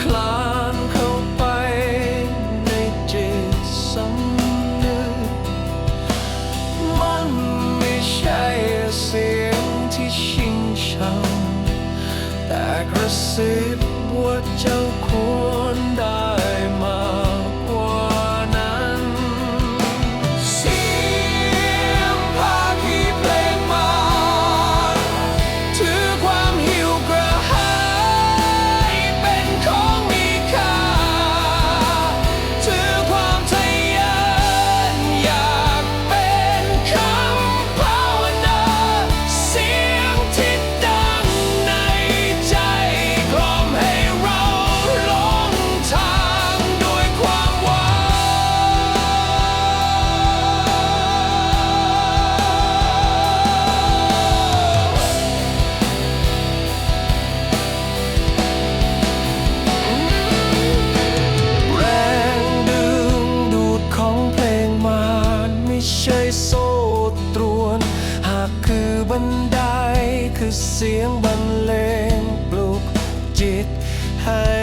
คลานเข้าไปในจิตสำนึมันไม่ใช่เสียงที่ชิงชังแต่กระซิบว่าเจ้าควรได้ เสียงบรรเลงปลุกจิตให้